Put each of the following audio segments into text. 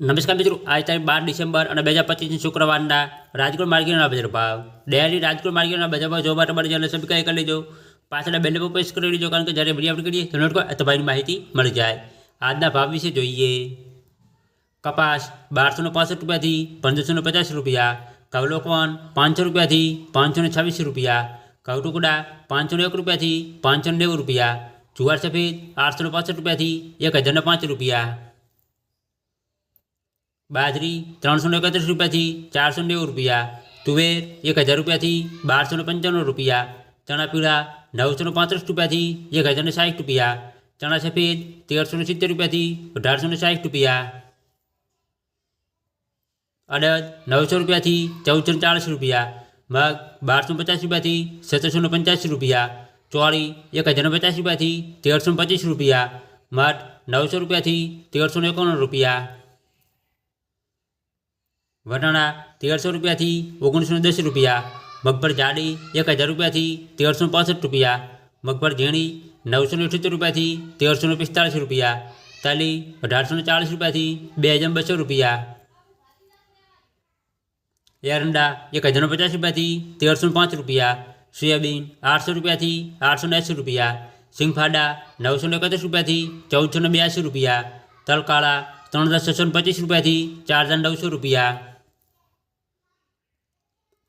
નમસ્કાર મિત્રો આજ તારીખ બાર ડિસેમ્બર અને બે હજાર પચીસની શુક્રવારના રાજકોટ માર્કેટના બજાર ભાવ ડેલી રાજકોટ માર્કેટના બજાર ભાવ જોવા માટે મારી ચેનલ સબસ્ક્રાઈબ કરી લેજો પાછળ બેલ પર પ્રેસ કરી લેજો કારણ કે જ્યારે વિડીયો અપલોડ કરીએ તો નોટ તો ભાઈની માહિતી મળી જાય આજના ભાવ વિશે જોઈએ કપાસ બારસો પાસઠ રૂપિયાથી પંદરસો પચાસ રૂપિયા કવલોકવન પાંચસો રૂપિયાથી પાંચસો છવ્વીસ રૂપિયા કવટુકડા પાંચસો એક રૂપિયાથી પાંચસો નેવું રૂપિયા જુવાર સફેદ આઠસો પાસઠ રૂપિયાથી એક હજારને પાંચ રૂપિયા બાજરી ત્રણસો એકત્રીસ રૂપિયાથી ચારસો નેવું રૂપિયા તુવેર એક હજાર રૂપિયાથી બારસો ને પંચાણું રૂપિયા ચણા પીળા નવસો પાંત્રીસ રૂપિયાથી એક હજાર ને સાઠ રૂપિયા ચણા સફેદ તેરસો ને સિત્તેર રૂપિયાથી અઢારસો ને સાઠ રૂપિયા અડદ નવસો રૂપિયાથી ચૌદસો ને ચાલીસ રૂપિયા મગ બારસો પચાસ રૂપિયાથી સત્તરસો ને પંચ્યાસી રૂપિયા ચોળી એક હજાર ને પચાસ રૂપિયાથી તેરસો ને પચીસ રૂપિયા મઠ નવસો રૂપિયાથી તેરસો ને એકાણું રૂપિયા વટાણા તેરસો રૂપિયાથી ઓગણીસો દસ રૂપિયા મગફળ જાડી એક હજાર રૂપિયાથી તેરસો પાસઠ રૂપિયા મગફળ ઝીણી નવસો અઠ્યોતેર રૂપિયાથી તેરસો પિસ્તાળીસ રૂપિયા તાલી અઢારસો ચાલીસ રૂપિયાથી બે હજાર બસો રૂપિયા એરંડા એક હજાર પચાસ રૂપિયાથી તેરસો પાંચ રૂપિયા સોયાબીન આઠસો રૂપિયાથી આઠસો એંસી રૂપિયા સિંગફાડા નવસો એકત્રીસ રૂપિયાથી ચૌદસો બ્યાસી રૂપિયા તલકાળા ત્રણ હજાર છસો પચીસ રૂપિયાથી ચાર હજાર નવસો રૂપિયા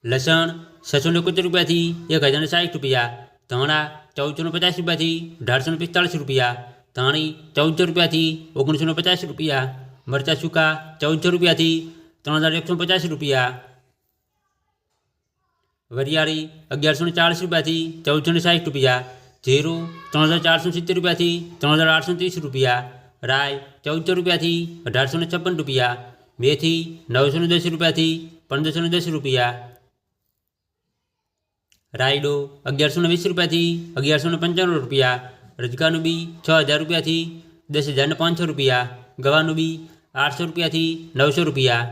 લસણ છસો એકોતેર રૂપિયાથી એક હજાર સાઠ રૂપિયા ધાણા ચૌદસો પચાસ રૂપિયાથી અઢારસો પિસ્તાળીસ રૂપિયા ધાણી ચૌદસો રૂપિયાથી ઓગણીસો પચાસ રૂપિયા મરચાં સૂકા ચૌદસો રૂપિયાથી ત્રણ હજાર એકસો પચાસ રૂપિયા વરિયાળી અગિયારસો ચાલીસ રૂપિયાથી ચૌદસો સાઠ રૂપિયા જીરું ત્રણ હજાર ચારસો સિત્તેર રૂપિયાથી ત્રણ હજાર આઠસો ત્રીસ રૂપિયા રાય ચૌદસો રૂપિયાથી અઢારસો છપ્પન રૂપિયા મેથી નવસો દસ રૂપિયાથી પંદરસો દસ રૂપિયા રાયડો અગિયારસો વીસ રૂપિયાથી અગિયારસો પંચાણું રૂપિયા, રજકાનું બી છ હજાર રૂપિયાથી દસ હજારને પાંચસો રૂપિયા, ગવાનું બી આઠસો રૂપિયાથી નવસો રૂપિયા